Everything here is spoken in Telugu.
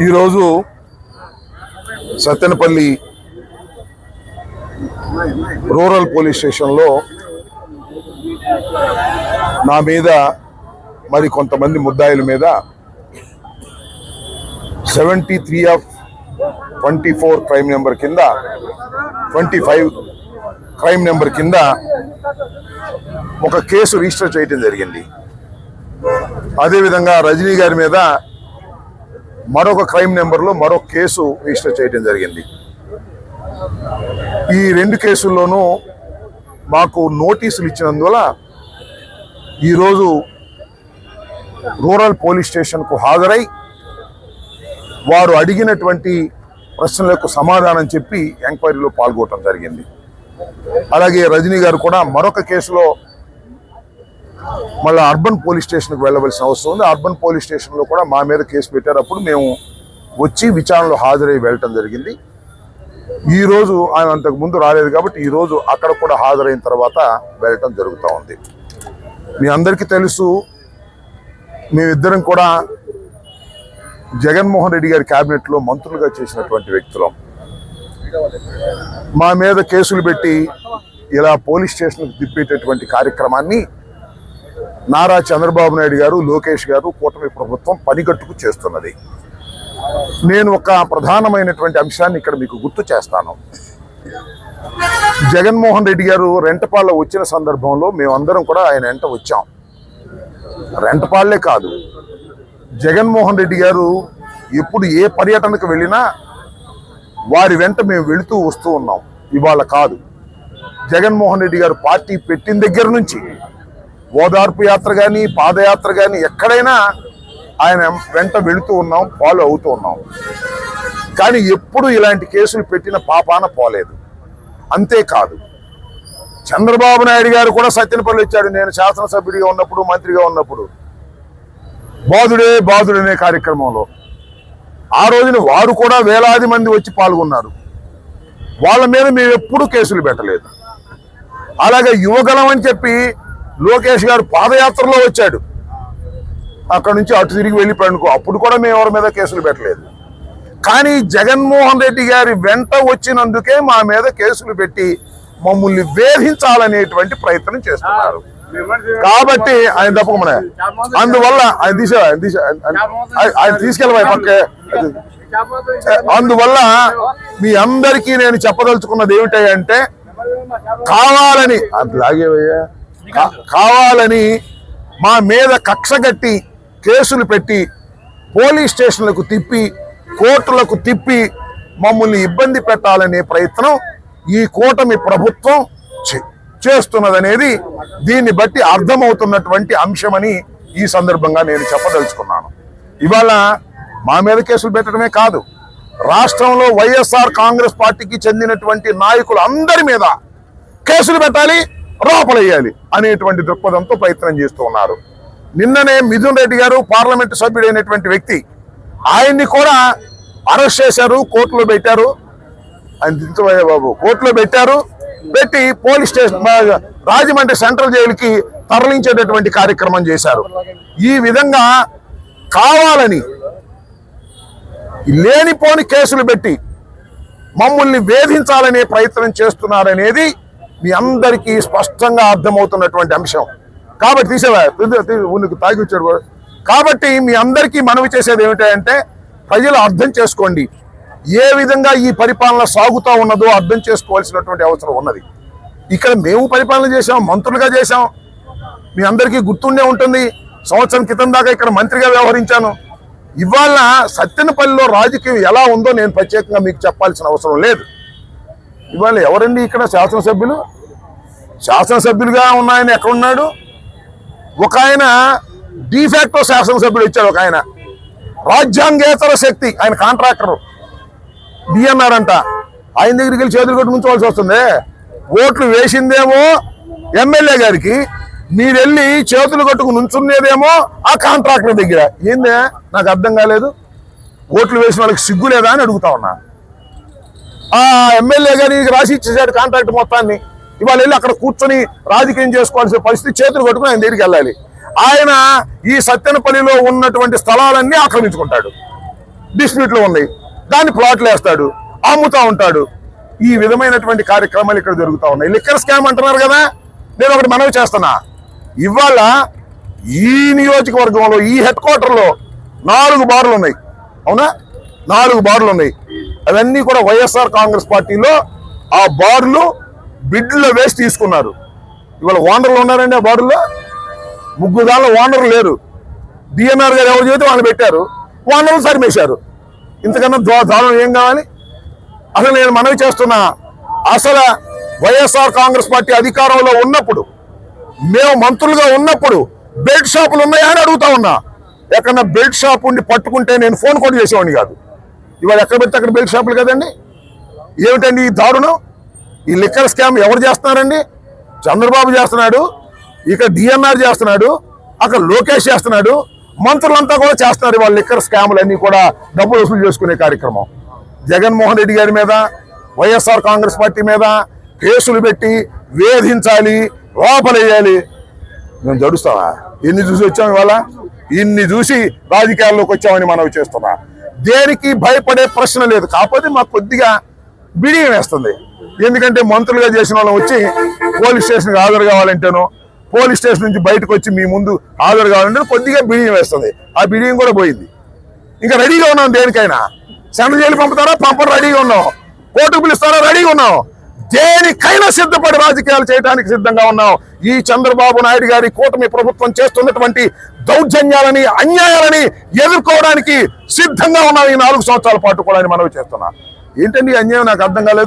ఈరోజు సత్తెనపల్లి రూరల్ పోలీస్ స్టేషన్లో నా మీద మరి కొంతమంది ముద్దాయిల మీద seventy three of twenty four crime number కింద ట్వంటీ ఫైవ్ క్రైమ్ నెంబర్ కింద ఒక కేసు రిజిస్టర్ చేయడం జరిగింది. అదేవిధంగా రజనీ గారి మీద మరొక క్రైమ్ నెంబర్లో మరొక కేసు రిజిస్టర్ చేయడం జరిగింది. ఈ రెండు కేసుల్లోనూ మాకు నోటీసులు ఇచ్చినందువల్ల ఈరోజు రూరల్ పోలీస్ స్టేషన్కు హాజరై వారు అడిగినటువంటి ప్రశ్నలకు సమాధానం చెప్పి ఎంక్వైరీలో పాల్గొనడం జరిగింది. అలాగే రజనీ గారు కూడా మరొక కేసులో మళ్ళీ అర్బన్ పోలీస్ స్టేషన్కి వెళ్ళవలసిన అవసరం ఉంది. అర్బన్ పోలీస్ స్టేషన్లో కూడా మా మీద కేసు పెట్టేటప్పుడు మేము వచ్చి విచారణలో హాజరై వెళ్ళటం జరిగింది. ఈరోజు ఆయన అంతకు ముందు రాలేదు కాబట్టి ఈ రోజు అక్కడ కూడా హాజరైన తర్వాత వెళ్ళటం జరుగుతూ ఉంది. మీ అందరికీ తెలుసు మేమిద్దరం కూడా జగన్మోహన్ రెడ్డి గారి క్యాబినెట్లో మంత్రులుగా చేసినటువంటి వ్యక్తులం. మా మీద కేసులు పెట్టి ఇలా పోలీస్ స్టేషన్కి తిప్పేటటువంటి కార్యక్రమాన్ని నారా చంద్రబాబు నాయుడు గారు లోకేష్ గారు కూటమి ప్రభుత్వం పనిగట్టుకు చేస్తున్నది. నేను ఒక ప్రధానమైనటువంటి అంశాన్ని ఇక్కడ మీకు గుర్తు చేస్తాను. జగన్మోహన్ రెడ్డి గారు రెంటపాళ్ళ వచ్చిన సందర్భంలో మేమందరం కూడా ఆయన వెంట వచ్చాం. రెంటపాళ్ళే కాదు. జగన్మోహన్ రెడ్డి గారు ఎప్పుడు ఏ పర్యటనకు వెళ్ళినా వారి వెంట మేము వెళుతూ వస్తూ ఉన్నాం. ఇవాళ కాదు. జగన్మోహన్ రెడ్డి గారు పార్టీ పెట్టిన దగ్గర నుంచి ఓదార్పు యాత్ర కానీ పాదయాత్ర కానీ ఎక్కడైనా ఆయన వెంట వెళుతూ ఉన్నాం ఫాలో అవుతూ ఉన్నాం. కానీ ఎప్పుడు ఇలాంటి కేసులు పెట్టిన పాపాన పోలేదు. అంతేకాదు చంద్రబాబు నాయుడు గారు కూడా సత్యనపల్లి వచ్చాడు. నేను శాసనసభ్యుడిగా ఉన్నప్పుడు మంత్రిగా ఉన్నప్పుడు. బాధుడే బాధుడనే కార్యక్రమంలో. ఆ రోజున వారు కూడా వేలాది మంది వచ్చి పాల్గొన్నారు. వాళ్ళ మీద మేము ఎప్పుడూ కేసులు పెట్టలేదు. అలాగే యువగలం అని చెప్పి లోకేష్ గారు పాదయాత్రలో వచ్చాడు. అక్కడ నుంచి అటు తిరిగి వెళ్ళిపోయాడు అనుకో అప్పుడు కూడా మేము ఎవరి మీద కేసులు పెట్టలేదు. కానీ జగన్మోహన్ రెడ్డి గారి వెంట వచ్చినందుకే మా మీద కేసులు పెట్టి మమ్మల్ని వేధించాలనేటువంటి ప్రయత్నం చేస్తున్నారు. కాబట్టి ఆయన తప్పకుండా. అందువల్ల ఆయన తీసే ఆయన తీసే పక్కే? అందువల్ల మీ అందరికీ నేను చెప్పదలుచుకున్నది ఏమిటంటే కావాలని అది లాగేవయ్యా? కావాలని మా మీద కక్షగట్టి కేసులు పెట్టి పోలీస్ స్టేషన్లకు తిప్పి కోర్టులకు తిప్పి మమ్మల్ని ఇబ్బంది పెట్టాలనే ప్రయత్నం ఈ కూటమి ప్రభుత్వం చే- చేస్తున్నదనేది దీన్ని బట్టి అర్థమవుతున్నటువంటి అంశమని ఈ సందర్భంగా నేను చెప్పదలుచుకున్నాను. ఇవాళ మా మీద కేసులు పెట్టడమే కాదు రాష్ట్రంలో వైఎస్ఆర్ కాంగ్రెస్ పార్టీకి చెందినటువంటి నాయకులు అందరి మీద కేసులు పెట్టాలి లోపలేయాలి అనేటువంటి దృక్పథంతో ప్రయత్నం చేస్తూ ఉన్నారు. నిన్ననే మిథున్ రెడ్డి గారు పార్లమెంటు సభ్యుడైనటువంటి వ్యక్తి ఆయన్ని కూడా అరెస్ట్ చేశారు కోర్టులో పెట్టారు. ఆయన దించబోయే బాబు కోర్టులో పెట్టారు. పెట్టి పోలీస్ స్టేషన్ రాజమండ్రి సెంట్రల్ జైలుకి తరలించేటటువంటి కార్యక్రమం చేశారు. ఈ విధంగా కావాలని లేనిపోని కేసులు పెట్టి మమ్మల్ని వేధించాలనే ప్రయత్నం చేస్తున్నారనేది మీ అందరికీ స్పష్టంగా అర్థమవుతున్నటువంటి అంశం. కాబట్టి తీసేవా? తీ- ఉనికి తాగి వచ్చాడు కాబట్టి మీ అందరికీ మనవి చేసేది ఏమిటంటే ప్రజలు అర్థం చేసుకోండి. ఏ విధంగా ఈ పరిపాలన సాగుతూ ఉన్నదో అర్థం చేసుకోవాల్సినటువంటి అవసరం ఉన్నది. ఇక్కడ మేము పరిపాలన చేశాం మంత్రులుగా చేశాం. మీ అందరికీ గుర్తుండే ఉంటుంది సంవత్సరం క్రితం దాకా ఇక్కడ మంత్రిగా వ్యవహరించాను. ఇవాళ సత్తెనపల్లిలో రాజకీయం ఎలా ఉందో నేను ప్రత్యేకంగా మీకు చెప్పాల్సిన అవసరం లేదు. ఇవాళ ఎవరండి ఇక్కడ శాసనసభ్యులు? శాసనసభ్యులుగా ఉన్నాయని ఎక్కడున్నాడు? ఒక ఆయన డిఫాక్టో శాసనసభ్యుడు ఇచ్చాడు ఒక ఆయన. రాజ్యాంగేతర శక్తి ఆయన కాంట్రాక్టర్. డిఎన్ఆర్ అంట ఆయన దగ్గరికి వెళ్ళి చేతులు కొట్టి ఉంచవలసి వస్తుంది. ఓట్లు వేసిందేమో ఎమ్మెల్యే గారికి మీరు వెళ్ళి చేతులు కట్టుకుని నుంచున్నదేమో ఆ కాంట్రాక్టర్ దగ్గర. ఏందే? నాకు అర్థం కాలేదు. ఓట్లు వేసిన వాళ్ళకి సిగ్గు లేదా అని అడుగుతా ఉన్నా. ఆ ఎమ్మెల్యే గారికి రాసి ఇచ్చేసాడు కాంట్రాక్ట్ మొత్తాన్ని. ఇవాళ వెళ్ళి అక్కడ కూర్చొని రాజకీయం చేసుకోవాల్సిన పరిస్థితి చేతులు కట్టుకుని ఆయన దగ్గరికి వెళ్ళాలి. ఆయన ఈ సత్యనపల్లిలో ఉన్నటువంటి స్థలాలన్నీ ఆక్రమించుకుంటాడు. డిస్ప్యూట్లు ఉన్నాయి. దాన్ని ప్లాట్లు వేస్తాడు. అమ్ముతా ఉంటాడు. ఈ విధమైనటువంటి కార్యక్రమాలు ఇక్కడ జరుగుతూ ఉన్నాయి. లిక్కర్ స్కామ్ అంటున్నారు కదా? నేను ఒకటి మనవి చేస్తున్నా. ఇవాళ ఈ నియోజకవర్గంలో ఈ హెడ్ క్వార్టర్లో నాలుగు బార్లు ఉన్నాయి. అవునా? నాలుగు బార్లు ఉన్నాయి. అవన్నీ కూడా వైఎస్ఆర్ కాంగ్రెస్ పార్టీలో ఆ బార్లు బిడ్లో వేసి తీసుకున్నారు. ఇవాళ ఓనర్లు ఉన్నారండి ఆ బార్లో? ముగ్గురు దానిలో ఓనర్లు లేరు. డిఎన్ఆర్ గారు ఎవరు చేస్తే వాళ్ళు పెట్టారు. ఓనర్లు సరిమేశారు. ఇంతకన్నా దానం దారుణం ఏం కావాలి? అసలు నేను మనవి చేస్తున్నా అసలు వైఎస్ఆర్ కాంగ్రెస్ పార్టీ అధికారంలో ఉన్నప్పుడు మేము మంత్రులుగా ఉన్నప్పుడు బెల్ట్ షాపులు ఉన్నాయా అని అడుగుతా ఉన్నా. ఎక్కడన్నా బెల్ట్ షాప్ ఉండి పట్టుకుంటే నేను ఫోన్ కూడా చేసేవాడిని కాదు. ఇవాళ ఎక్కడ పెడితే అక్కడ బెల్ట్ షాపులు కదండి? ఏమిటండి ఈ దారుణం? ఈ లిక్కర్ స్కామ్ ఎవరు చేస్తున్నారండి? చంద్రబాబు చేస్తున్నాడు ఇక్కడ డిఎన్ఆర్ చేస్తున్నాడు అక్కడ లోకేష్ చేస్తున్నాడు మంత్రులంతా కూడా చేస్తున్నారు వాళ్ళ లిక్కర్ స్కామ్లన్నీ కూడా డబ్బులు వసూలు చేసుకునే కార్యక్రమం. జగన్మోహన్ రెడ్డి గారి మీద వైఎస్ఆర్ కాంగ్రెస్ పార్టీ మీద కేసులు పెట్టి వేధించాలి లోపలేయాలి. మేము జడుస్తావా ఎన్ని చూసి వచ్చాం ఇవాళ? ఇన్ని చూసి రాజకీయాల్లోకి వచ్చామని మనం చేస్తున్నా. దేనికి భయపడే ప్రశ్న లేదు. కాకపోతే మాకు కొద్దిగా బిడియం వేస్తుంది. ఎందుకంటే మంత్రులుగా చేసిన వాళ్ళం వచ్చి పోలీస్ స్టేషన్కి హాజరు కావాలంటేనో పోలీస్ స్టేషన్ నుంచి బయటకు వచ్చి మీ ముందు హాజరు కావాలంటే కొద్దిగా బిడియం వేస్తుంది. ఆ బిడియం కూడా పోయింది. ఇంకా రెడీగా ఉన్నాం దేనికైనా. సెంట్రల్ జైలు పంపుతారా? పంపడం రెడీగా ఉన్నాం. కోర్టుకు పిలుస్తారా? రెడీగా ఉన్నాం. దేనికైనా సిద్ధపడి రాజకీయాలు చేయడానికి సిద్ధంగా ఉన్నాం ఈ చంద్రబాబు నాయుడు గారి కూటమి ప్రభుత్వం చేస్తున్నటువంటి దౌర్జన్యాలని అన్యాయాలని ఎదుర్కోవడానికి సిద్ధంగా ఉన్నాం ఈ నాలుగు సంవత్సరాల పాటు కూడా అని మనవి చేస్తున్నా. ఏంటండి అన్యాయం? నాకు అర్థం కాలేదు.